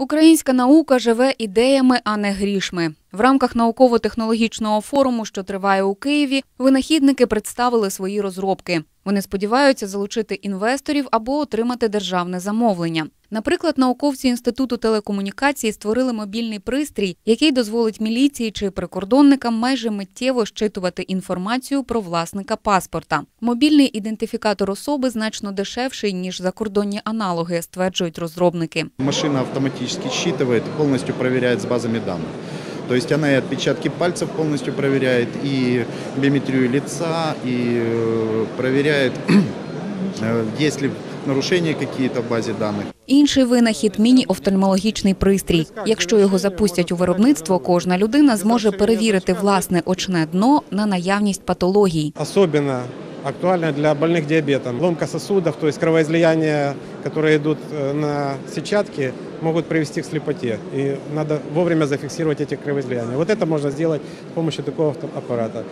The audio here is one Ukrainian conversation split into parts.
Українська наука живе ідеями, а не грішми. В рамках науково-технологічного форуму, що триває у Києві, винахідники представили свої розробки. Вони сподіваються залучити інвесторів або отримати державне замовлення. Наприклад, науковці інституту телекомунікації створили мобільний пристрій, який дозволить міліції чи прикордонникам майже миттєво щитувати інформацію про власника паспорта. Мобільний ідентифікатор особи значно дешевший ніж закордонні аналоги, стверджують розробники. Машина автоматически считывает и полностью проверяет с базами данных. То есть она и отпечатки пальцев полностью проверяет, и биометрию лица, и э, проверяет, э, есть ли нарушения какие-то в базе данных. Інший винахід міні-офтальмологічний пристрій. Якщо його запустять у виробництво, кожна людина зможе перевірити власне очне дно на наявність патологій. особенно актуально для больных диабетом. Ломка сосудов, то есть кровоизлияния, которые идут э, на сетчатки, могут привести к слепоте. И надо вовремя зафиксировать эти кровоизлияния. Вот это можно сделать с помощью такого авто- аппарата.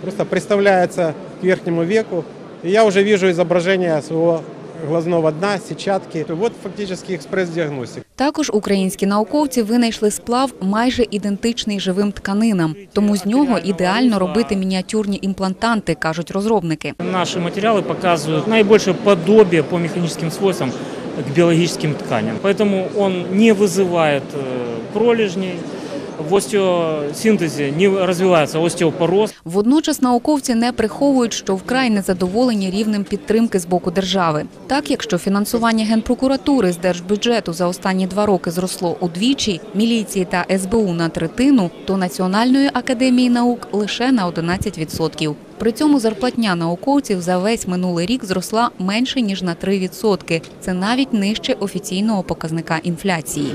Просто приставляется к верхнему веку, и я уже вижу изображение своего глазного дна, сетчатки. Вот фактически экспресс-диагностика. Також українські науковці винайшли сплав майже ідентичний живим тканинам, тому з нього ідеально робити мініатюрні імплантанти, кажуть розробники. Наши материалы показывают наибольшее подобие по механическим свойствам к биологическим тканям. Поэтому он не вызывает э, пролежней, в остеосинтезе не развивается остеопороз. Водночас науковці не приховують, що вкрай незадоволені рівнем підтримки з боку держави. Так, якщо фінансування генпрокуратури з держбюджету за останні два роки зросло удвічі, міліції та СБУ на третину, то Національної академії наук лише на 11%. При цьому зарплатня науковців за весь минулий рік зросла менше ніж на 3%. Це навіть нижче офіційного показника інфляції.